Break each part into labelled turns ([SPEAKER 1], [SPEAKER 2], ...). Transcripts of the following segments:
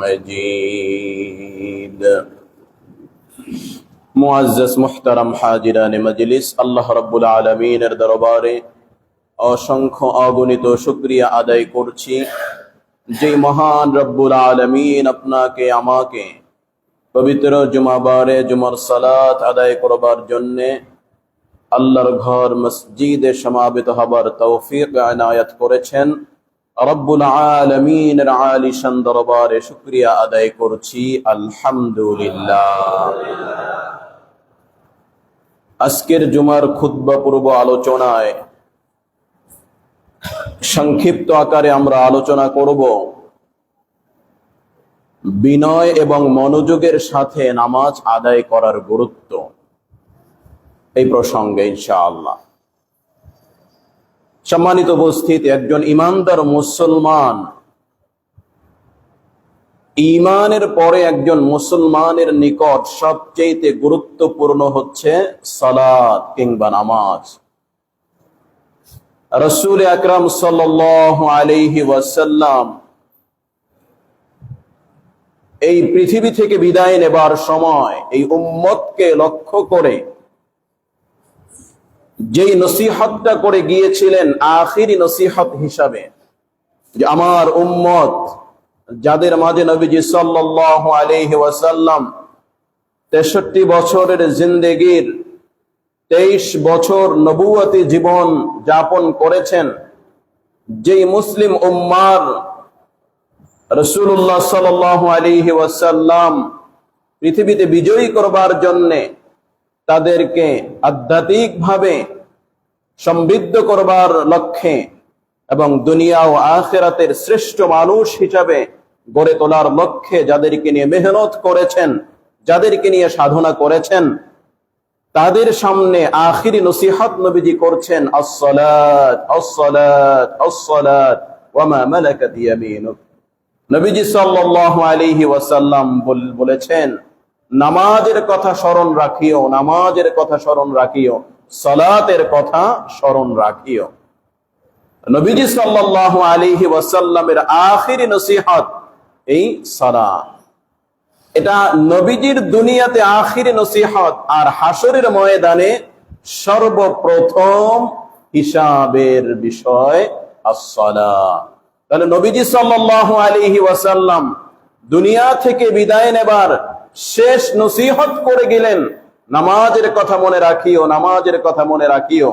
[SPEAKER 1] مجيد মুআজ্জাজ মুহতারাম হাজিরানে মজলিস আল্লাহ রাব্বুল আলামিনের দরবারে অসংখ্য অগণিত শুকরিয়া আদায় করছি যে মহান রব্বুল আলামিন আপনাকে আমাকে পবিত্র জুমাবারে জুমার সালাত আদায় করবার জন্যে আল্লাহর ঘর মসজিদে সমাবেত হবার তৌফিক আনায়াত করেছেন আজকের জুমার খুদ্া পূর্ব আলোচনায় সংক্ষিপ্ত আকারে আমরা আলোচনা করব বিনয় এবং মনোযোগের সাথে নামাজ আদায় করার গুরুত্ব। এই প্রসঙ্গে ইনশাআল্লাহ। সম্মানিত উপস্থিত একজন ইমানদার মুসলমান। ইমানের পরে একজন মুসলমানের নিকট সবচেয়ে গুরুত্বপূর্ণ হচ্ছে সালাদ কিংবা নামাজ। রসুল আকরাম সাল আলহি ওয়াসাল্লাম এই পৃথিবী থেকে বিদায় নেবার সময় এই উম্মতকে লক্ষ্য করে যেই নসিহতটা করে গিয়েছিলেন আখিরি নসিহত হিসাবে, যে আমার উম্মত যাদের মাঝে নবীজি সাল্লাহ আলহি ওয়াসাল্লাম তেষট্টি বছরের জিন্দেগির তেইশ বছর নবুয়তি জীবন যাপন করেছেন, যেই মুসলিম উম্মার রসুল্লাহ সাল আলিহি ওয়াসাল্লাম পৃথিবীতে বিজয়ী করবার জন্যে তাদেরকে আধ্যাত্মিক ভাবে সমৃদ্ধ করবার লক্ষ্যে এবং দুনিয়া ও আখেরাতের শ্রেষ্ঠ মানুষ হিসাবে গড়ে তোলার লক্ষ্যে যাদেরকে নিয়ে মেহনত করেছেন, যাদেরকে নিয়ে সাধনা করেছেন, তাদের সামনে আখিরি নসিহত নবীজি করছেন নবীজি সাল্লাল্লাহু আলাইহি ওয়াসাল্লাম বলেছেন নামাজের কথা স্মরণ রাখিও, নামাজের কথা স্মরণ রাখিও, সলাতের কথা স্মরণ রাখিও। নবীজি সাল্লাহ আলিহি ওয়াসাল্লামের আখিরি নসিহত এই সালাত। এটা নবীজির দুনিয়াতে আখিরি নসিহত আর হাসরের ময়দানে সর্বপ্রথম হিসাবের বিষয় তাহলে নবীজি সাল্লাহ আলিহি ওয়াসাল্লাম দুনিয়া থেকে বিদায় নেবার শেষ নসিহত করে গেলেন। নামাজের কথা মনে রাখিও, নামাজের কথা মনে রাখিও।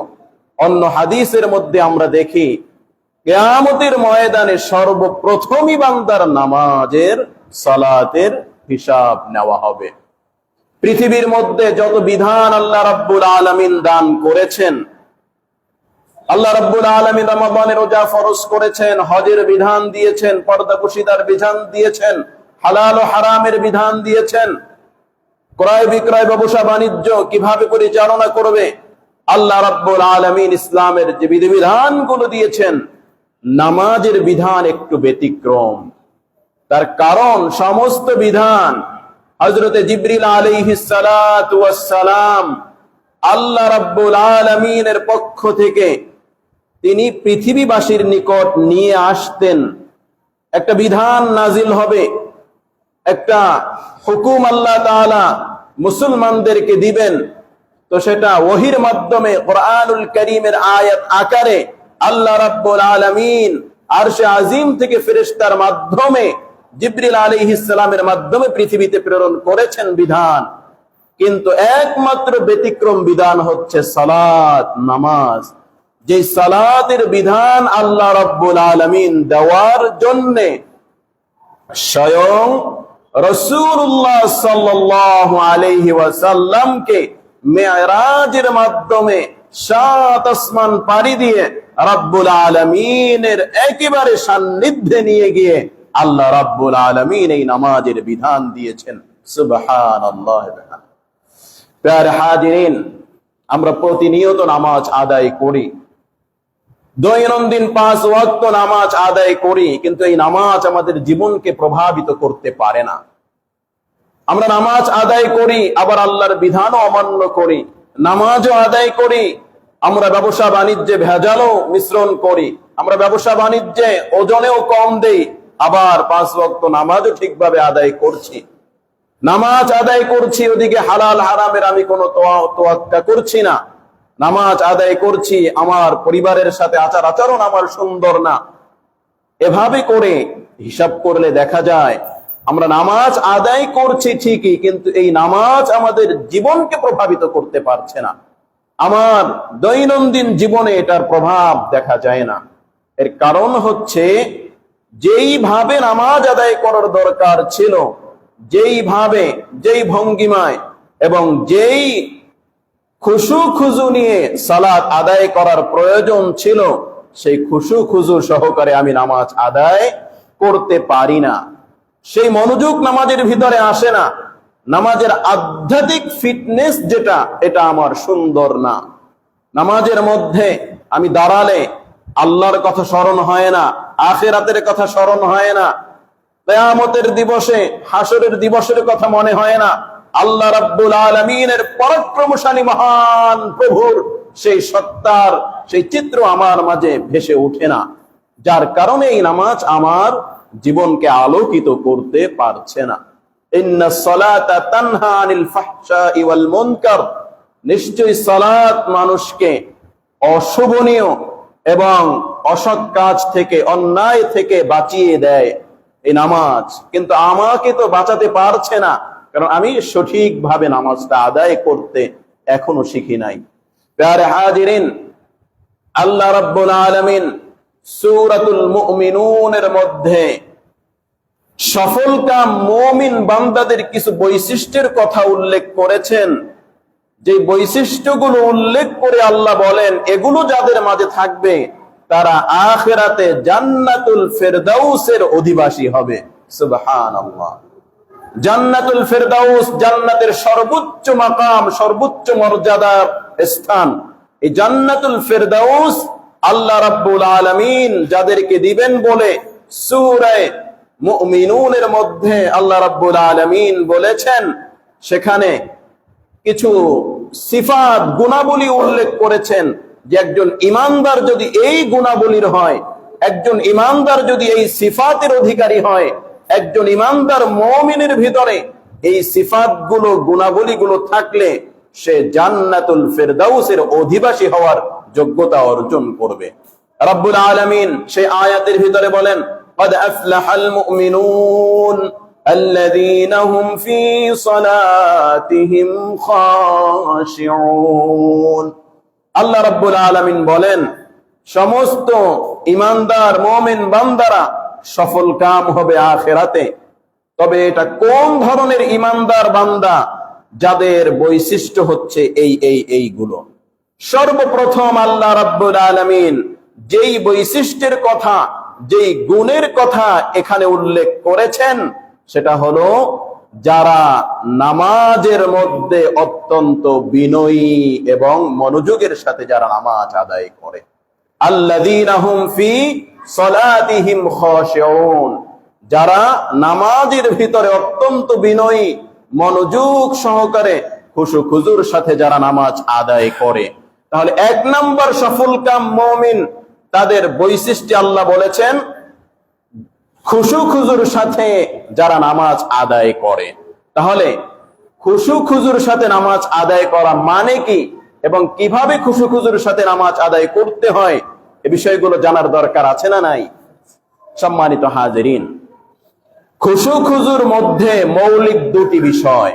[SPEAKER 1] অন্য হাদিসের মধ্যে আমরা দেখি, কেয়ামতের ময়দানে সর্বপ্রথমই বান্দার নামাজের সালাতের হিসাব নেওয়া হবে। পৃথিবীর মধ্যে যত বিধান আল্লাহ রাব্বুল আলমিন দান করেছেন, আল্লাহ রাব্বুল আলমিন রমাবানের রোজা ফরজ করেছেন, হজের বিধান দিয়েছেন, পর্দা কুশিদার বিধান দিয়েছেন হালাল ও হারামের বিধান দিয়েছেন। ক্রয় বিক্রয় ব্যবসা বাণিজ্য কীভাবে পরিচালনা করবে? আল্লাহ রাব্বুল আলমিন ইসলামের যে বিধিবিধানগুলো দিয়েছেন, নামাজের বিধান একটু ব্যতিক্রম। তার কারণ সমস্ত বিধান হজরতে জিবরিল আলিহিসালাম আল্লাহ রাব্বুল আলমিনের পক্ষ থেকে তিনি পৃথিবীবাসীর নিকট নিয়ে আসতেন। একটা বিধান নাজিল হবে। একটা হুকুম আল্লাহ মুসলমানদেরকে দিবেন। তো সেটা ওহির মাধ্যমে কোরআনুল করিমের আয়াত আকারে আল্লাহ রাব্বুল আলামিন আরশে আজিম থেকে ফেরেশতার মাধ্যমে জিব্রিল আলী ইসলামের মাধ্যমে পৃথিবীতে প্রেরণ করেছেন বিধান। কিন্তু একমাত্র ব্যতিক্রম বিধান হচ্ছে সালাত, নামাজ। যে সালাতের বিধান আল্লাহ রব্বুল আলমিন দেওয়ার জন্যে স্বয়ং রসুল্লাহ সাল্লাহ আলহি ওয়াসাল্লামকে মেয়ারাজের মাধ্যমে সাত আসমান পাড়ি দিয়ে রব্বুল আলমিনের একেবারে সান্নিধ্যে নিয়ে গিয়ে আল্লাহ রব্বুল আলমিন এই নামাজের বিধান দিয়েছেন। সুবহান আমরা প্রতিনিয়ত নামাজ আদায় করি। দৈনন্দিন পাঁচ ওয়াক্ত নামাজ আদায় করি, কিন্তু এই নামাজ আমাদের জীবনকে প্রভাবিত করতে পারে না। আমরা নামাজ আদায় করি, আবার আল্লাহর বিধানও অমান্য করি। নামাজও আদায় করি, আমরা ব্যবসা বাণিজ্যে ভেজালও মিশ্রণ করি। আমরা ব্যবসা বাণিজ্যে ওজনেও কম দেই, আবার পাঁচ ওয়াক্ত নামাজও ঠিকভাবে আদায় করছি। নামাজ আদায় করছি, ওদিকে হালাল হারামের আমি কোনো তোয়া- তোয়াক্কা করছি না। নামাজ আদায় করছি, আমার পরিবারের সাথে আচার আচরণ আমার সুন্দর না। এভাবে করে হিসাব করলে দেখা যায়, আমরা নামাজ আদায় করছি ঠিকই, কিন্তু এই নামাজ আমাদের জীবনকে প্রভাবিত করতে পারছে না। আমার দৈনন্দিন জীবনে এটার প্রভাব দেখা যায় না। এর কারণ হচ্ছে, যেইভাবে নামাজ আদায় করার দরকার ছিল, যেইভাবে, যেই ভঙ্গিমায় এবং যেই খুশু খুজু নিয়ে সালাত আদায় করার প্রয়োজন ছিল, সেই খুশু খুজু সহকারে আমি নামাজ আদায় করতে পারি না। সেই মনোযোগ নামাজের ভিতরে আসে না। নামাজের আধ্যাত্মিক ফিটনেস যেটা, এটা আমার সুন্দর না। নামাজের মধ্যে আমি দাঁড়ালে আল্লাহর কথা স্মরণ হয় না, আখেরাতের কথা স্মরণ হয় না, কেয়ামতের দিবসে হাসরের দিবসের কথা মনে হয় না আল্লাহ রাব্বুল আলমিনের পরাক্রমশালী মহান প্রভুর সেই সত্তার, সেই চিত্র আমার মাঝে ভেসে ওঠে না, যার কারণে এই নামাজ আমার জীবনকে আলোকিত করতে পারছে না। নিশ্চয়ই মানুষকে অশোভনীয় এবং অসৎ কাজ থেকে, অন্যায় থেকে বাঁচিয়ে দেয় এই নামাজ। কিন্তু আমাকে তো বাঁচাতে পারছে না। কারণ আমি সঠিকভাবে নামাজটা আদায় করতে এখনও শিখি নাই। হাজিরিন, আল্লাহ রাব্বুল আলামিন সূরাতুল মুমিনুনের মধ্যে সফলকাম মুমিন বান্দাদের কিছু বৈশিষ্ট্যের কথা উল্লেখ করেছেন। যে বৈশিষ্ট্যগুলো উল্লেখ করে আল্লাহ বলেন, এগুলো যাদের মাঝে থাকবে তারা আখেরাতে জান্নাতুল ফেরদাউসের অধিবাসী হবে। সুবহানাল্লাহ। জান্নাতুল ফেরদাউস জান্নাতের সর্বোচ্চ মাকাম, সর্বোচ্চ মর্যাদার স্থান। এই জান্নাতুল ফেরদাউস আল্লাহ রাব্বুল আলামিন যাদেরকে দিবেন বলে সূরায়ে মুমিনুনের মধ্যে আল্লাহ রাব্বুল আলামিন বলেছেন, সেখানে কিছু সিফাত, গুণাবলী উল্লেখ করেছেন যে একজন ইমানদার যদি এই গুণাবলীর হয়, একজন ইমানদার যদি এই সিফাতের অধিকারী হয় একজন ইমানদার মমিনের ভিতরে এই সিফাত গুলো গুণাবলী গুলো থাকলে সে জান্নাতুল ফেরদাউসের অধিবাসী হওয়ার যোগ্যতা অর্জন করবে রব্বুল আলামিন সেই আয়াতের ভিতরে বলেন قد أفلح المؤمنون الذين هم في صلاتهم خاشعون আল্লাহ রাব্বুল আলামিন বলেন সমস্ত ইমানদার মুমিন বান্দারা সফল কাম হবে আখেরাতে। তবে এটা কোন ধরনের ইমানদার বান্দা যাদের বৈশিষ্ট্য হচ্ছে এই এই, এইগুলো? সর্বপ্রথম আল্লাহ রাব্বুল আলামিন যেই বৈশিষ্ট্যের কথা, যেই গুণের কথা এখানে উল্লেখ করেছেন, সেটা হলো যারা নামাজের মধ্যে অত্যন্ত বিনয়ী এবং মনোযোগের সাথে যারা নামাজ আদায় করে। আল্লাহ যারা নামাজের ভিতরে অত্যন্ত বিনয়ী, মনোযোগ সহকারে খুশু খুজুর সাথে যারা নামাজ আদায় করে। তাহলে এক নম্বর সফল কাম মমিন, তাদের বৈশিষ্ট্য আল্লাহ বলেছেন, খুশু খুজুর সাথে যারা নামাজ আদায় করে। তাহলে খুশু খুজুর সাথে নামাজ আদায় করা মানে কি? এবং কীভাবে খুশু খুজুর সাথে নামাজ আদায় করতে হয়? এ বিষয়গুলো জানার দরকার আছে না নাই? সম্মানিত হাজিরিন, খুশু খুজুর মধ্যে মৌলিক দুটি বিষয়।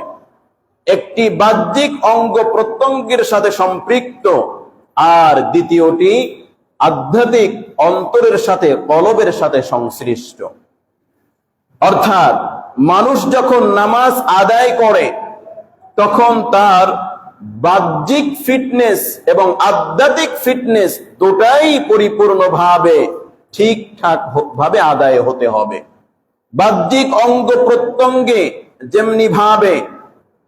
[SPEAKER 1] একটি বাহ্যিক অঙ্গ প্রত্যঙ্গের সাথে সম্পৃক্ত, আর দ্বিতীয়টি আধ্যাত্মিক অন্তরের সাথে, কলবের সাথে সংশ্লিষ্ট। অর্থাৎ, মানুষ যখন নামাজ আদায় করে, তখন তার বাহ্যিক ফিটনেস এবং আধ্যাত্মিক ফিটনেস দুটাই পরিপূর্ণভাবে ঠিকঠাক ভাবে আদায় হতে হবে। বাহ্যিক অঙ্গ প্রত্যঙ্গে যেমনি ভাবে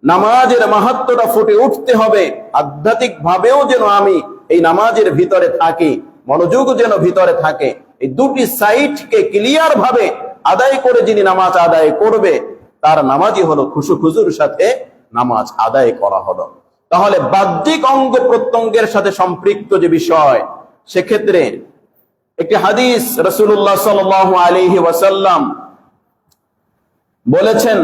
[SPEAKER 1] নামাজের মাহাত্মটা ফুটে উঠতে হবে আধ্যাত্মিক ভাবেও যেন আমি এই নামাজের ভিতরে থাকি, মনোযোগ যেন ভিতরে থাকে, এই দুটি সাইটকে ক্লিয়ার ভাবে আদায় করে যিনি নামাজ আদায় করবে, তার নামাজই হলো খুশু খুজুর সাথে নামাজ আদায় করা হলো। তাহলে বাহ্যিক অঙ্গ প্রত্যঙ্গের সাথে সম্পৃক্ত যে বিষয়, সেক্ষেত্রে একটি হাদিস রসুল্লাহ সাল আলিহি ওয়াসাল্লাম বলেছেন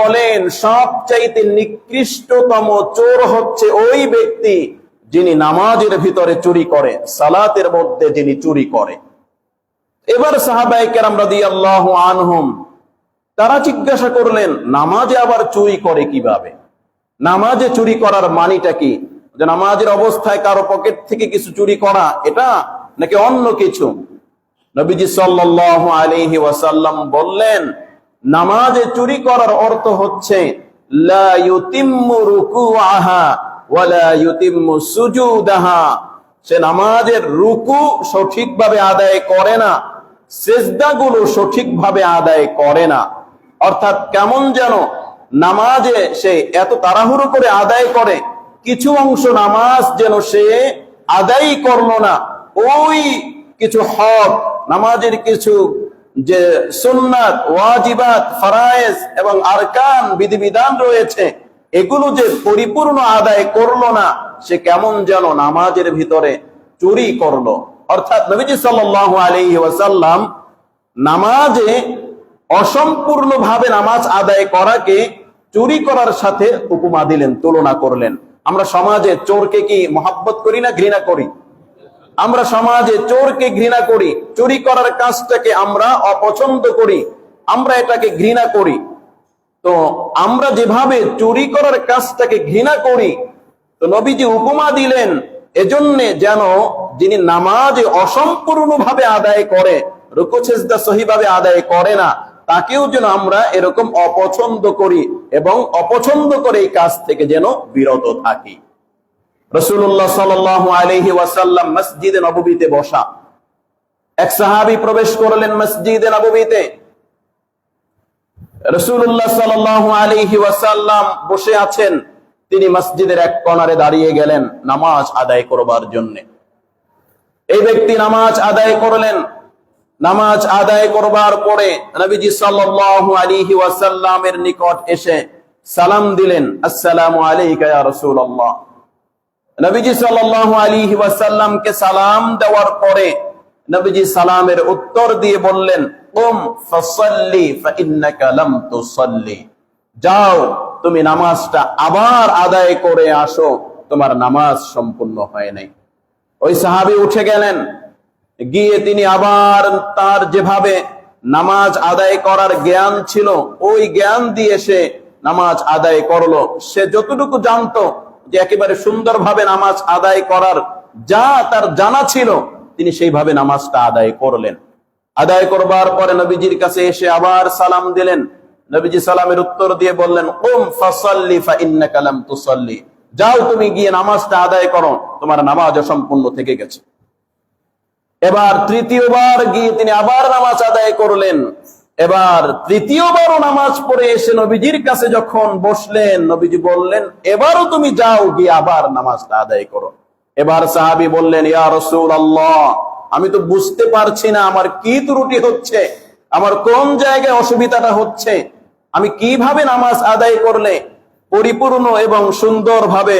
[SPEAKER 1] বলেন, সবচাইতে নিকৃষ্টতম চোর হচ্ছে ওই ব্যক্তি যিনি নামাজের ভিতরে চুরি করে, সালাতের মধ্যে যিনি চুরি করে। এবার সাহাবাই কেরাম রাদিয়াল্লাহু আনহুম, তারা জিজ্ঞাসা করলেন, নামাজে আবার চুরি করে কীভাবে? নামাজে চুরি করার মানিটা কি? যে নামাজের অবস্থায় কারও পকেট থেকে কিছু চুরি করা, এটা নাকি অন্য কিছু? নবীজি সাল্লাল্লাহু আলাইহি ওয়াসাল্লাম বললেন, নামাজে চুরি করার অর্থ হচ্ছে সে নামাজের রুকু সঠিকভাবে আদায় করে না সেজদাগুলো সঠিকভাবে আদায় করে না। অর্থাৎ কেমন যেন নামাজে সে এত তাড়াহুড়ো করে আদায় করে, কিছু অংশ নামাজ যেন সে আদায় করল না। ওই কিছু হক, নামাজের কিছু যে সুন্নাত, ওয়াজিবাত, ফারায়েজ এবং আরকান বিধিবিধান রয়েছে, এগুলো যে পরিপূর্ণ আদায় করল না, সে কেমন যেন নামাজের ভিতরে চুরি করল। অর্থাৎ নবীজি সাল্লাল্লাহু আলাইহি ওয়াসাল্লাম নামাজে অসম্পূর্ণ ভাবে নামাজ আদায় করাকে চুরি করার সাথে উপমা দিলেন, তুলনা করলেন। আমরা সমাজে চোরকে কি মহাব্বত করি না ঘৃণা করি? আমরা সমাজে চোরকে ঘৃণা করি, চুরি করার কাজটাকে আমরা অপছন্দ করি, আমরা এটাকে ঘৃণা করি। তো আমরা যেভাবে চুরি করার কাজটাকে ঘৃণা করি, তো নবীজি উপমা দিলেন, এজন্যে যেন যিনি নামাজে অসম্পূর্ণ ভাবে আদায় করে রুকুছেজদা সহিভাবে আদায় করে না, তাকেও যেন আমরা এরকম অপছন্দ করি এবং অপছন্দ করে এই কাজ থেকে যেন বিরত থাকি। বসা। এক সাহাবি প্রবেশ করলেন বসে আছেন। তিনি মসজিদের এক কর্নারে দাঁড়িয়ে গেলেন নামাজ আদায় করবার জন্য। এই ব্যক্তি নামাজ আদায় করলেন। নামাজ আদায় করবার পরে নবীজি সাল্লাল্লাহু আলাইহি ওয়াসাল্লামের নিকট এসে সালাম দিলেন, আসসালামু আলাইকা ইয়া নবীজি সাল্লাল্লাহু আলাইহি ওয়াসাল্লামকে সালাম দেওয়ার পরে নবীজি সালামের উত্তর দিয়ে বললেন, কুম ফাসাল্লি ফাইন্নাকা যাও, তুমি নামাজটা আবার আদায় করে আসো, তোমার নামাজ সম্পূর্ণ হয় নাই। ওই সাহাবী উঠে গেলেন। গিয়ে তিনি আবার তার যেভাবে নামাজ আদায় করার জ্ঞান ছিল, ওই জ্ঞান দিয়ে সে নামাজ আদায় করল। সে যতটুকু জানতো যে একেবারে সুন্দরভাবে নামাজ আদায় করার যা তার জানা ছিল, তিনি সেইভাবে নামাজটা আদায় করলেন। আদায় করবার পরে নবীজির কাছে এসে আবার সালাম দিলেন। নবীজি সালামের উত্তর দিয়ে বললেন, ওম ফাসাল্লি ফা ইন্নাকা লাম তুসাল্লি। যাও তুমি গিয়ে নামাজটা আদায় করো, তোমার নামাজ অসম্পূর্ণ থেকে গেছে। এবার তৃতীয়বার গিয়ে তিনি আবার নামাজ আদায় করলেন। এবার তৃতীয়বারও নামাজ পড়ে এসে নবীজির কাছে যখন বসলেন, নবীজি বললেন, এবারও তুমি যাও গিয়ে আবার নামাজটা আদায় করো। এবার সাহাবি বললেন, ইয়া রসুল আল্লাহ আমি তো বুঝতে পারছি না আমার কি ত্রুটি হচ্ছে, আমার কোন জায়গায় অসুবিধাটা হচ্ছে, আমি কীভাবে নামাজ আদায় করলে পরিপূর্ণ এবং সুন্দরভাবে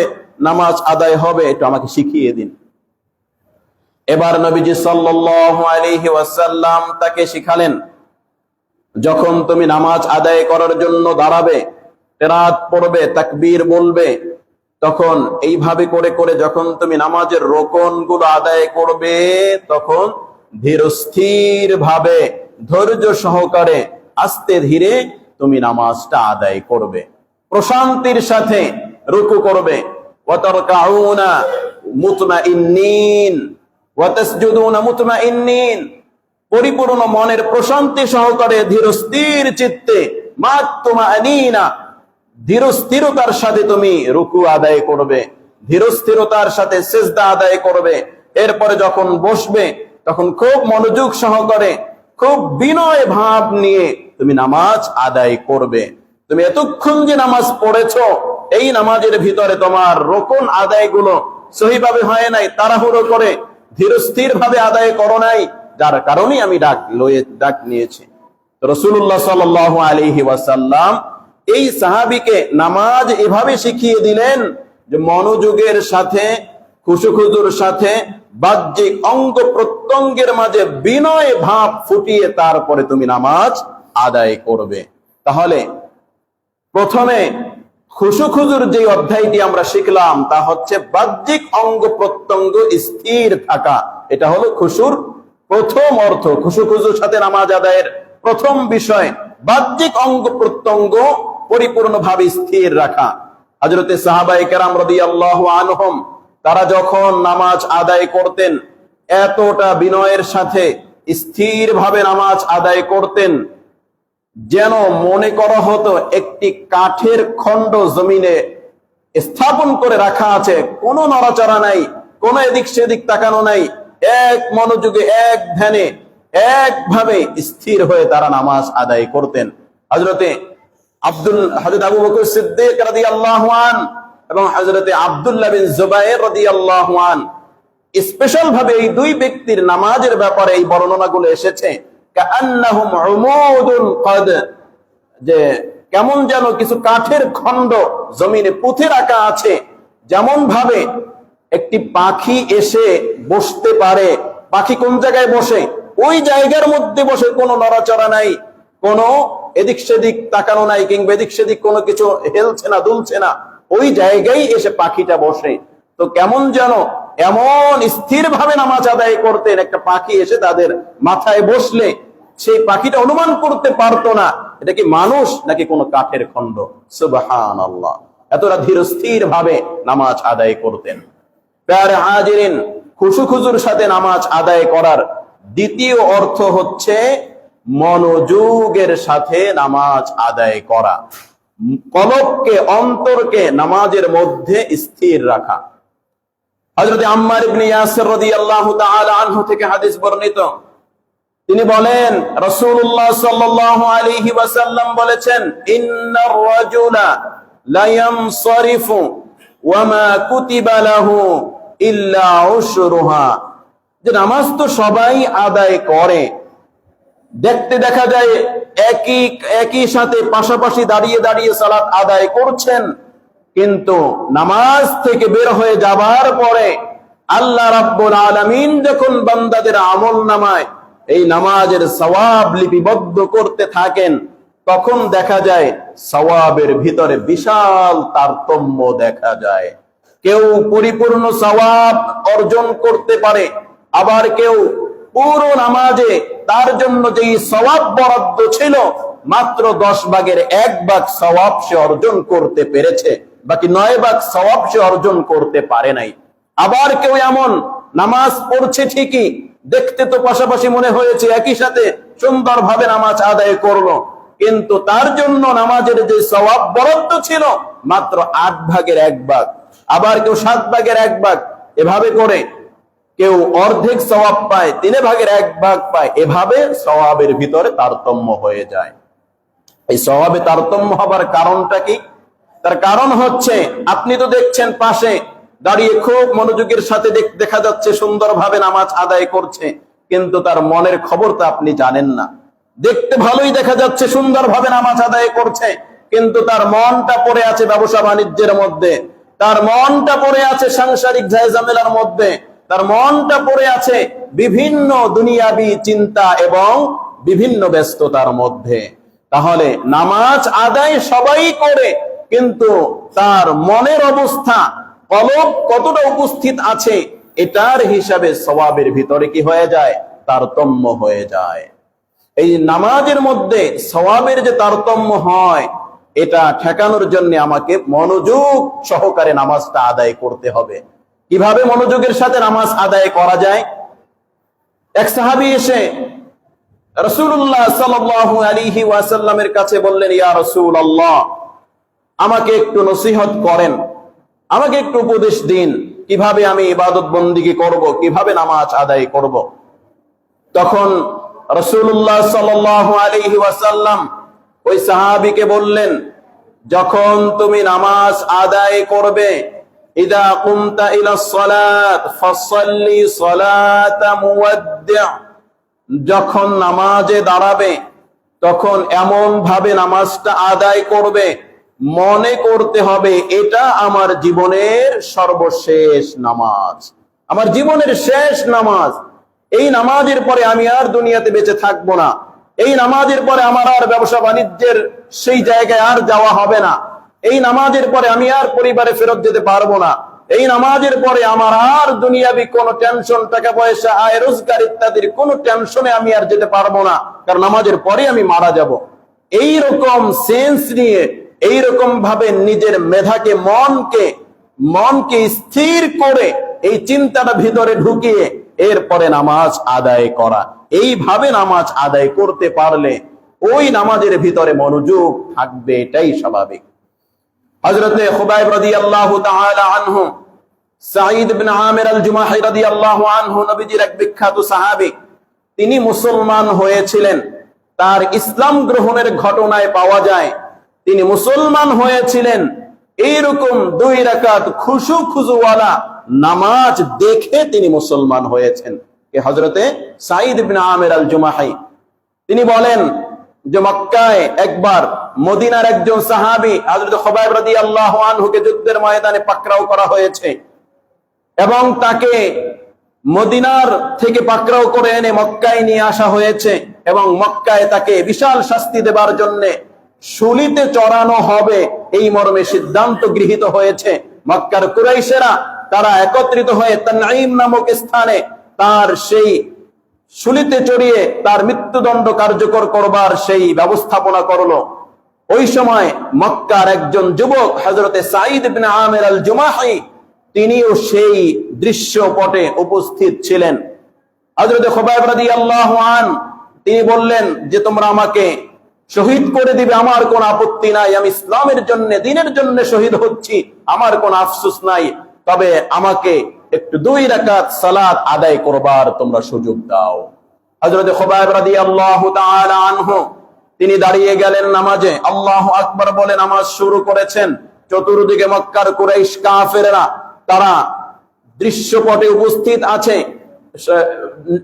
[SPEAKER 1] নামাজ আদায় হবে, একটু আমাকে শিখিয়ে দিন। এবার নবীজি ওয়াসাল্লাম তাকে শিখালেন, যখন তুমি নামাজ আদায় করার জন্য দাঁড়াবে, তেরাত পড়বে, তাকবীর বলবে, তখন এইভাবে করে করে যখন তুমি নামাজের রোকনগুলো আদায় করবে, তখন ধীরস্থির ভাবে ধৈর্য সহকারে আস্তে ধীরে তুমি নামাজটা আদায় করবে। প্রশান্তির সাথে রুকু করবে। পরিপূর্ণ মনের প্রশান্তি সহকারে ধীরস্থির চিত্তে, মাতুমাইনিনা ধীর স্থিরতার সাথে তুমি রুকু আদায় করবে। ধীর স্থিরতার সাথে সেজদা আদায় করবে। এরপরে যখন বসবে, তখন খুব মনোযোগ সহকারে, খুব বিনয় ভাব নিয়ে তুমি নামাজ আদায় করবে। তুমি এতক্ষণ যে নামাজ পড়েছ, এই নামাজের ভিতরে তোমার রোকন আদায়গুলো সহিভাবে হয় নাই, তাড়াহুড়ো করে ধীর স্থির ভাবে আদায় করো নাই, যার কারণে আমি ডাক লয়ে, ডাক নিয়েছি। রসুল্লাহ সাল আলহি ওয়াসাল্লাম এই সাহাবিকে নামাজ এভাবে শিখিয়ে দিলেন যে মনোযোগের সাথে, খুশুখুজুর সাথে, বাহ্যিক অঙ্গ প্রত্যঙ্গের মাঝে বিনয় ভাব ফুটিয়ে তারপরে তুমি নামাজ আদায় করবে। তাহলে প্রথমে খুশুখুজুর যে অধ্যায়টি আমরা শিখলাম, তা হচ্ছে বাহ্যিক অঙ্গ প্রত্যঙ্গ স্থির থাকা। এটা হলো খুশুর প্রথম অর্থ। খুশুখুজুর সাথে নামাজ আদায়ের প্রথম বিষয়, বাহ্যিক অঙ্গ প্রত্যঙ্গ পরিপূর্ণভাবে স্থির রাখা। হজরতে সাহাবাই কেরাম রদি আল্লাহ আনহম, তারা যখন নামাজ আদায় করতেন, এতটা বিনয়ের সাথে স্থির ভাবে নামাজ আদায় করতেন যেন মনে করা হতো একটি কাঠের খণ্ড জমিনে স্থাপন করে রাখা আছে। কোনো নড়াচড়া নাই, কোনো এদিক সেদিক তাকানো নাই। এক মনোযোগে, এক ধ্যানে, একভাবে স্থির হয়ে তারা নামাজ আদায় করতেন। হজরতে আব্দুল হজরত আবু বকর সিদ্দিক রাদিয়াল্লাহু আন এবং হজরতে আব্দুল্লাহ বিন জুবাইর রাদিয়াল্লাহু আন। স্পেশাল ভাবে এই দুই ব্যক্তির নামাজের ব্যাপারে এই বর্ণনাগুলো এসেছে। যে কেমন যেন কিছু কাঠের খণ্ড জমিনে পুঁথে রাখা আছে যেমন ভাবে একটি পাখি এসে বসতে পারে। পাখি কোন জায়গায় বসে? ওই জায়গার মধ্যে বসে কোনো নড়াচড়া নাই, কোনো এদিক সেদিক তাকানো নাই, কিংবা এদিক সেদিক কোনো কিছু হেলছে না, দুলছে না। ওই জায়গায় এসে পাখিটা বসে। তো কেমন যেন এমন স্থির ভাবে নামাজ আদায় করতেন একটা পাখি এসে তাদের মাথায় বসলে। সেই পাখিটা অনুমান করতে পারতো না, এটা কি মানুষ নাকি কোনো কাঠের খণ্ড? সুবহান আল্লাহ এতটা ধীর স্থির ভাবে নামাজ আদায় করতেন। প্যারে হাজিরিন, খুশু সাথে নামাজ আদায় করার দ্বিতীয় অর্থ হচ্ছে মনোযোগের সাথে নামাজ আদায় করা। কলবকে, অন্তরকে নামাজের মধ্যে স্থির রাখা। ইয়াসির থেকে হাদিস বর্ণিত। তিনি বলেন সাল্লাল্লাহু বলেছেন কুতিবা যে নামাজ তো সবাই আদায় করে। দেখতে দেখা যায়, একই একই সাথে পাশাপাশি দাঁড়িয়ে দাঁড়িয়ে সালাত আদায় করছেন। কিন্তু নামাজ থেকে বের হয়ে যাবার পরে আল্লাহ রাব্বুল আলামিন যখন বান্দাদের আমল নামায়, এই নামাজের সওয়াব লিপিবদ্ধ করতে থাকেন, তখন দেখা যায় সওয়াবের ভিতরে বিশাল তারতম্য দেখা যায়। কেউ পরিপূর্ণ সওয়াব অর্জন করতে পারে, আবার কেউ পুরো নামাজে তার জন্য যেই সওয়াব বরাদ্দ ছিল, মাত্র দশ ভাগের এক ভাগ সওয়াব সে অর্জন করতে পেরেছে। বাকি নয় ভাগ সওয়াব সে অর্জন করতে পারে নাই। আবার কেউ এমন নামাজ পড়ছে ঠিকই, দেখতে তো পাশাপাশি মনে হয়েছে একই সাথে সুন্দরভাবে নামাজ আদায় করল। কিন্তু তার জন্য নামাজের যে সওয়াব বরাদ্দ ছিল, মাত্র আট ভাগের এক ভাগ। আবার কেউ সাত ভাগের এক ভাগ এভাবে করে কেউ অর্ধেক সওয়াব পায়, তিনে ভাগের এক ভাগ পায়, এভাবে সওয়াবের ভিতরে তারতম্য হয়ে যায়। এই স্বভাবে তারতম্য হবার কারণটা কি? তার কারণ হচ্ছে, আপনি তো দেখছেন পাশে দাঁড়িয়ে খুব মনোযোগের সাথে দেখা যাচ্ছে, সুন্দরভাবে নামাজ আদায় করছে, কিন্তু তার মনের খবরটা আপনি জানেন না। দেখতে ভালোই দেখা যাচ্ছে, সুন্দরভাবে নামাজ আদায় করছে, কিন্তু তার মনটা পড়ে আছে ব্যবসা বাণিজ্যের মধ্যে। তার মনটা পড়ে আছে সাংসারিক ঝামেলার মধ্যে। তার মনটা পড়ে আছে বিভিন্ন দুনিয়াবি চিন্তা এবং বিভিন্ন ব্যস্ততার মধ্যে। তাহলে নামাজ আদায় সবাই করে কিন্তু তার মনের অবস্থা, কলব কতটা উপস্থিত আছে, এটার হিসাবে সবাবের ভিতরে কি হয়ে যায়? তারতম্য হয়ে যায়। এই নামাজের মধ্যে সওয়াবের যে তারতম্য হয়, এটা ঠেকানোর জন্য আমাকে মনোযোগ সহকারে নামাজটা আদায় করতে হবে। কীভাবে মনোযোগের সাথে নামাজ আদায় করা যায়? এক সাহাবি এসে রসুল্লাহ সাল্লাল্লাহু আলাইহি ওয়াসাল্লামের কাছে বললেন, ইয়া রসুল আল্লাহ আমাকে একটু নসিহত করেন, আমাকে একটু উপদেশ দিন, কীভাবে আমি ইবাদত বন্দিগি করব, কীভাবে নামাজ আদায় করব। তখন রসুল্লাহ সাল আলহি ওয়াসাল্লাম ওই সাহাবিকে বললেন, যখন তুমি নামাজ আদায় করবে, ইদা ফসল্লি যখন নামাজে দাঁড়াবে, তখন এমন ভাবে নামাজটা আদায় করবে মনে করতে হবে, এটা আমার জীবনের সর্বশেষ নামাজ। আমার জীবনের শেষ নামাজ। এই নামাজের পরে আমি আর দুনিয়াতে বেঁচে থাকব না। এই নামাজের পরে আমার আর ব্যবসা বাণিজ্যের সেই জায়গায় আর যাওয়া হবে না। এই নামাজের পরে আমি আর পরিবারে ফেরত যেতে পারব না। এই নামাজের পরে আমার আর দুনিয়াবি কোনো টেনশন টাকা পয়সা আয় রোজগার ইত্যাদির কোনো টেনশনে আমি আর যেতে পারব না। কারণ নামাজের পরে আমি মারা যাব। এই রকম সেন্স নিয়ে এই রকম ভাবে নিজের মেধাকে, মনকে মনকে স্থির করে এই চিন্তাটা ভিতরে ঢুকিয়ে এরপরে নামাজ আদায় করা। এইভাবে নামাজ আদায় করতে পারলে ওই নামাজের ভিতরে মনোযোগ থাকবে, এটাই স্বাভাবিক। হজরতে খুবাইব রাদিয়াল্লাহু তাআলা আনহু, সাঈদ আল রাদিয়াল্লাহু আনহু এক বিখ্যাত তিনি মুসলমান হয়েছিলেন। তার ইসলাম গ্রহণের ঘটনায় পাওয়া যায় তিনি মুসলমান হয়েছিলেন। এইরকম দুই রাকাত খুশু খুজুওয়ালা নামাজ দেখে তিনি মুসলমান হয়েছেন। হজরতে সাঈদ ইবনে আমির আল জুমাহি তিনি বলেন যে মক্কায় একবার মদিনার একজন সাহাবি হযরত খুবাইব রাদিয়াল্লাহু আনহুকে যুদ্ধের ময়দানে পাকড়াও করা হয়েছে এবং তাকে মদিনার থেকে পাকড়াও করে এনে মক্কায় নিয়ে আসা হয়েছে এবং মক্কায় তাকে বিশাল শাস্তি দেবার জন্য শুলিতে চড়ানো হবে। এই মর্মে সিদ্ধান্ত গৃহীত হয়েছে। মক্কার কুরাইশেরা তারা একত্রিত হয়ে তানঈম নামক স্থানে তার সেই শুলিতে চড়িয়ে তার মৃত্যুদণ্ড কার্যকর করবার সেই ব্যবস্থাপনা করল। ওই সময় মক্কার একজন যুবক হজরতে সাঈদ বিন আমের আল জুমাহি তিনিও সেই দৃশ্যপটে উপস্থিত ছিলেন। হজরতে খোবাইব রাদিয়াল্লাহু আন তিনি বললেন যে, তোমরা আমাকে শহীদ করে দিবে, আমার কোন আপত্তি নাই, আমি ইসলামের জন্য, দিনের জন্য শহীদ হচ্ছি, আমার কোন আফসুস নাই। তবে আমাকে একটু দুই রাকাত সালাত আদায় করবার তোমরা সুযোগ দাও। তিনি দাঁড়িয়ে গেলেন নামাজে। আল্লাহ আকবর বলে নামাজ শুরু করেছেন। চতুর্দিকে মক্কার কুরাইশ কাফেররা, তারা দৃশ্যপটে উপস্থিত আছে।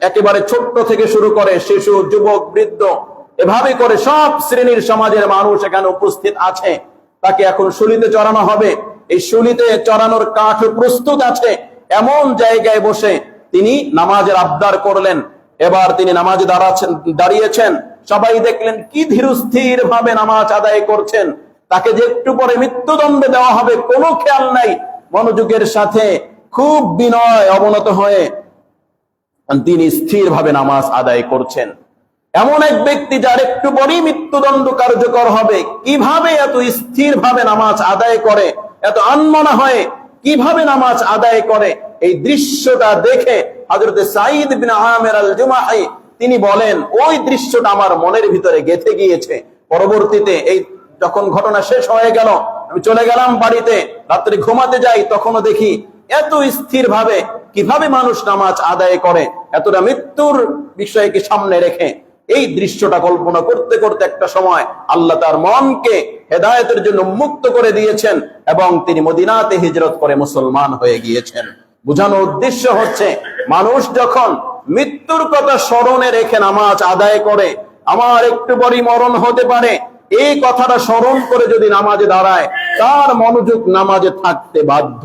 [SPEAKER 1] একেবারে ছোট্ট থেকে শুরু করে শিশু, যুবক, বৃদ্ধ এভাবে করে সব শ্রেণির সমাজের মানুষ এখানে উপস্থিত আছে। তাকে এখন শুলিতে চড়ানো হবে। এই শুলিতে চড়ানোর কাঠ প্রস্তুত আছে। এমন জায়গায় বসে তিনি নামাজের আবদার করলেন। এবার তিনি নামাজে দাঁড়াচ্ছেন, দাঁড়িয়েছেন। সবাই দেখলেন কি ধীরস্থির ভাবে নামাজ আদায় করছেন। তাকে যে একটু পরে মৃত্যুদণ্ড দেওয়া হবে, কোনো খেয়াল নাই। মনোযোগের সাথে খুব বিনয় অবনত হয়ে তিনি স্থির ভাবে নামাজ আদায় করছেন। এমন এক ব্যক্তি যার একটু পরেই মৃত্যুদণ্ড কার্যকর হবে। কীভাবে এত স্থির ভাবে নামাজ আদায় করে, এত আনমনা হয়ে কীভাবে নামাজ আদায় করে, এই দৃশ্যটা দেখে তিনি বলেন, ওই দৃশ্যটা আমার মনের ভিতরে গেঁথে গিয়েছে। পরবর্তীতে এই যখন ঘটনা শেষ হয়ে গেল, আমি চলে গেলাম বাড়িতে, রাত্রে ঘুমাতে যাই, তখনও দেখি এত স্থির ভাবে কীভাবে মানুষ নামাজ আদায় করে, এতটা মৃত্যুর বিষয়কে সামনে রেখে এই দৃশ্যটা কল্পনা করতে করতে একটা সময় আল্লাহ তার মনকে হেদায়তের জন্য মুক্ত করে দিয়েছেন এবং তিনি মদিনাতে হিজরত করে মুসলমান হয়ে গিয়েছেন। বোঝানোর উদ্দেশ্য হচ্ছে, মানুষ যখন মৃত্যুর কথা স্মরণে রেখে নামাজ আদায় করে, আমার একটু পরই মরণ হতে পারে, এই কথাটা স্মরণ করে যদি নামাজে দাঁড়ায়, তার মনোযোগ নামাজে থাকতে বাধ্য।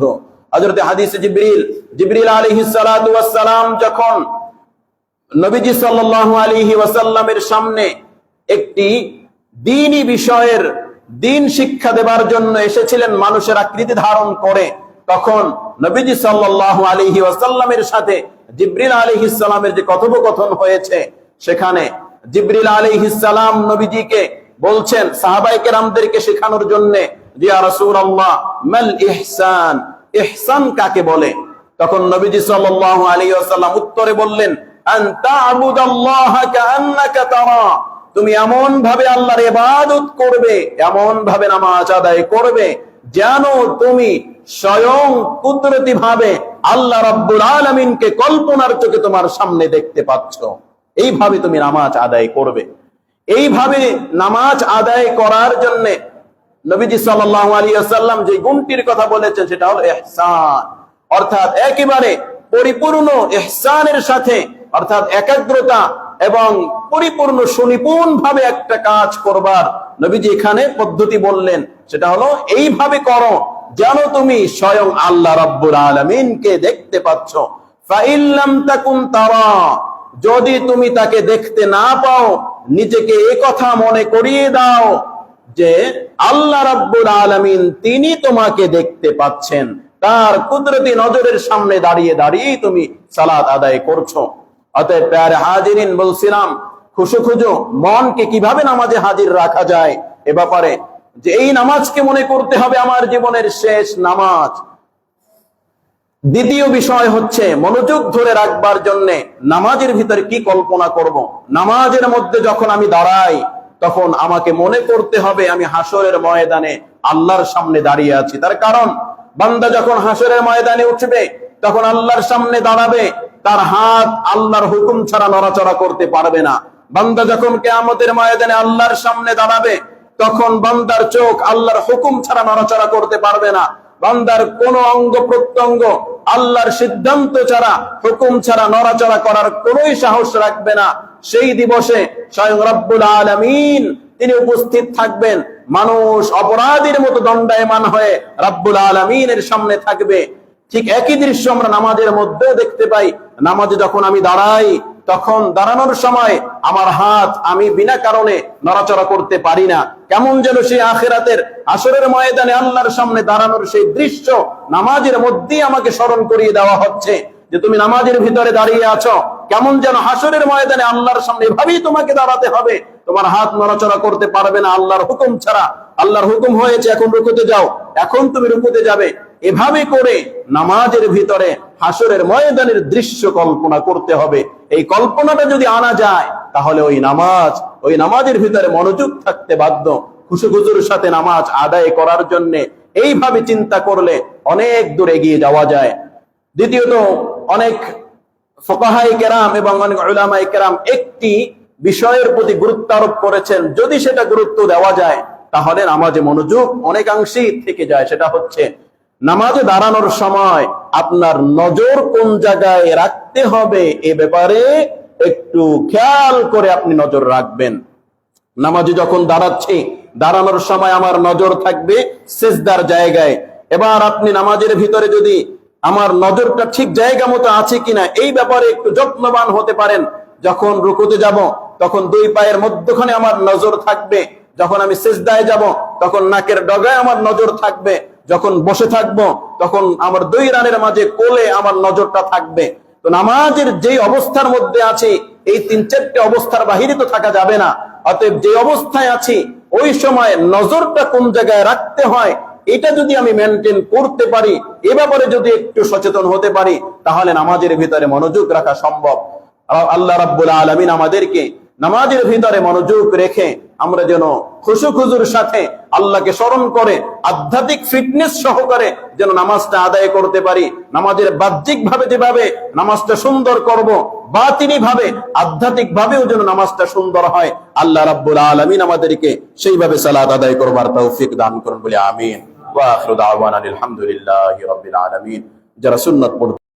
[SPEAKER 1] হযরতে হাদিসে জিবরিল জিবরিল ওয়াস সালাম যখন নবীজি সাল্লাল্লাহু আলাইহি ওয়াসাল্লামের সামনে একটি দিনই বিষয়ের দিন শিক্ষা দেবার জন্য এসেছিলেন, মানুষের আকৃতি ধারণ করে। তখন নবীজি সাল্লাল্লাহু আলাইহি ওয়াসাল্লামের সাথে জিব্রিল আলাইহিস সালামের যে কথোপকথন হয়েছে, সেখানে জিব্রিল আলাইহিস সালাম নবীজিকে বলছেন, সাহাবায়ে কেরামদেরকে শেখানোর জন্য রাসূলুল্লাহ, মাল ইহসান ইহসান কাকে বলে? তখন নবীজি সাল্লাল্লাহু আলাইহি ওয়াসাল্লাম উত্তরে বললেন তুমি এমন ভাবে আল্লাহর ইবাদত করবে এমন ভাবে নামাজ আদায় করবে, যেন তুমি স্বয়ং কুদরতি ভাবে আল্লাহ রাব্বুল আলামিনকে কল্পনার চোখে তোমার সামনে দেখতে পাচ্ছ। এইভাবে তুমি নামাজ আদায় করবে। এইভাবে নামাজ আদায় করার জন্য নবীজি সাল্লাল্লাহু আলাইহি ওয়াসাল্লাম যে গুণটির কথা বলেছেন, সেটা হলো এহসান অর্থাৎ একেবারে পরিপূর্ণ এহসানের সাথে অর্থাৎ একাগ্রতা এবং পরিপূর্ণ সুনিপুণ ভাবে একটা কাজ করবার নবীজি এখানে পদ্ধতি বললেন। সেটা হলো, এইভাবে করো যেন তুমি স্বয়ং আল্লাহ রাব্বুল আলামিনকে দেখতে পাচ্ছ। যদি তুমি তাকে দেখতে না পাও, নিজেকে এ কথা মনে করিয়ে দাও যে আল্লাহ রাব্বুল আলামিন তিনি তোমাকে দেখতে পাচ্ছেন। তার কুদরতি নজরের সামনে দাঁড়িয়ে দাঁড়িয়ে তুমি সালাত আদায় করছ। অতএব প্যারে হাজিরিন, বলছিলাম, খুশু খুঁজো, মনকে কীভাবে নামাজে হাজির রাখা যায় এ ব্যাপারে? যে এই নামাজকে মনে করতে হবে আমার জীবনের শেষ নামাজ। দ্বিতীয় বিষয় হচ্ছে, মনোযোগ ধরে রাখবার জন্য নামাজের ভিতরে কি কল্পনা করব। নামাজের মধ্যে যখন আমি দাঁড়াই, তখন আমাকে মনে করতে হবে আমি হাসরের ময়দানে আল্লাহর সামনে দাঁড়িয়ে আছি। তার কারণ, বান্দা যখন হাসরের ময়দানে উঠবে তখন আল্লাহর সামনে দাঁড়াবে, তার হাত আল্লাহর হুকুম ছাড়া নড়াচড়া করতে পারবে না। বান্দা যখন কেয়ামতের ময়দানে আল্লাহর সামনে দাঁড়াবে, তখন বান্দার চোখ আল্লাহর হুকুম ছাড়া নড়াচড়া করতে পারবে না। বান্দার কোন অঙ্গ প্রত্যঙ্গ আল্লাহর সিদ্ধান্ত ছাড়া, হুকুম ছাড়া নড়াচড়া করার কোনোই সাহস রাখবে না। সেই দিবসে স্বয়ং রব্বুল আলমিন তিনি উপস্থিত থাকবেন। মানুষ অপরাধীর মতো দণ্ডায়মান হয়ে রব্বুল আলমিনের সামনে থাকবে। ঠিক একই দৃশ্য আমরা নামাজের মধ্যেও দেখতে পাই। নামাজে যখন আমি দাঁড়াই, তখন দাঁড়ানোর সময় আমার হাত আমি বিনা কারণে নড়াচড়া করতে পারি না। কেমন যেন সেই আখেরাতের আসরের ময়দানে আল্লাহর সামনে দাঁড়ানোর সেই দৃশ্য নামাজের মধ্যেই আমাকে স্মরণ করিয়ে দেওয়া হচ্ছে যে তুমি নামাজের ভিতরে দাঁড়িয়ে আছো। কেমন যেন হাসরের ময়দানে আল্লাহর সামনে এভাবেই তোমাকে দাঁড়াতে হবে। তোমার হাত নড়াচড়া করতে পারবে না আল্লাহর হুকুম ছাড়া। আল্লাহর হুকুম হয়েছে, এখন রুকুতে যাও। এখন তুমি রুকুতে যাবে। এভাবে করে নামাজের ভিতরে হাসরের ময়দানের দৃশ্য কল্পনা করতে হবে। এই কল্পনাটা যদি আনা যায়, তাহলে ওই নামাজ, ওই নামাজের ভিতরে মনোযোগ থাকতে বাধ্য। খুশু খুশুর সাথে নামাজ আদায় করার জন্য এইভাবে চিন্তা করলে অনেক দূর এগিয়ে যাওয়া যায়। দ্বিতীয়ত, অনেক ফকাহাই কেরাম এবং অনেক উলামাই কেরাম একটি বিষয়ের প্রতি গুরুত্ব আরোপ করেছেন। যদি সেটা গুরুত্ব দেওয়া যায়, তাহলে নামাজে মনোযোগ অনেকাংশেই থেকে যায়। সেটা হচ্ছে নামাজে দাঁড়ানোর সময় আপনার নজর কোন জায়গায় রাখতে হবে এ ব্যাপারে একটু খেয়াল করে আপনি নজর রাখবেন। নামাজে যখন দাঁড়াচ্ছি, দাঁড়ানোর সময় আমার নজর থাকবে সেজদার জায়গায়। এবার আপনি নামাজের ভিতরে যদি আমার নজরটা ঠিক জায়গা মতো আছে কিনা, এই ব্যাপারে একটু যত্নবান হতে পারেন। যখন রুকুতে যাব, তখন দুই পায়ের মধ্যখানে আমার নজর থাকবে। যখন আমি সেজদায় যাব, তখন নাকের ডগায় আমার নজর থাকবে। যখন বসে থাকব, তখন আমার দুই রানের মাঝে কোলে আমার নজরটা থাকবে। তো নামাজের যেই অবস্থার মধ্যে আছে, এই তিন চারটে অবস্থার বাহিরে তো থাকা যাবে না। অতএব যে অবস্থায় আছি, ওই সময় নজরটা কোন জায়গায় রাখতে হয়, এটা যদি আমি মেনটেন করতে পারি, এ ব্যাপারে যদি একটু সচেতন হতে পারি, তাহলে নামাজের ভিতরে মনোযোগ রাখা সম্ভব। আল্লাহ রাব্বুল আলমিন আমাদেরকে নামাজের ভিতরে মনোযোগ রেখে আমরা যেন খুশু খুজুর সাথে আল্লাহকে স্মরণ করে, আধ্যাত্মিক ফিটনেস সহকারে যেন নামাজটা আদায় করতে পারি। নামাজের বাহ্যিক ভাবে যেভাবে নামাজটা সুন্দর করব বাতিনি ভাবে আধ্যাত্মিক ভাবেও যেন নামাজটা সুন্দর হয়। আল্লাহ রাব্বুল আলমিন আমাদেরকে সেইভাবে সালাদ আদায় করবার তৌফিক দান করুন বলে আমিন। দাওয়ানা আলামিন। যারা সুন্নাত পড়তে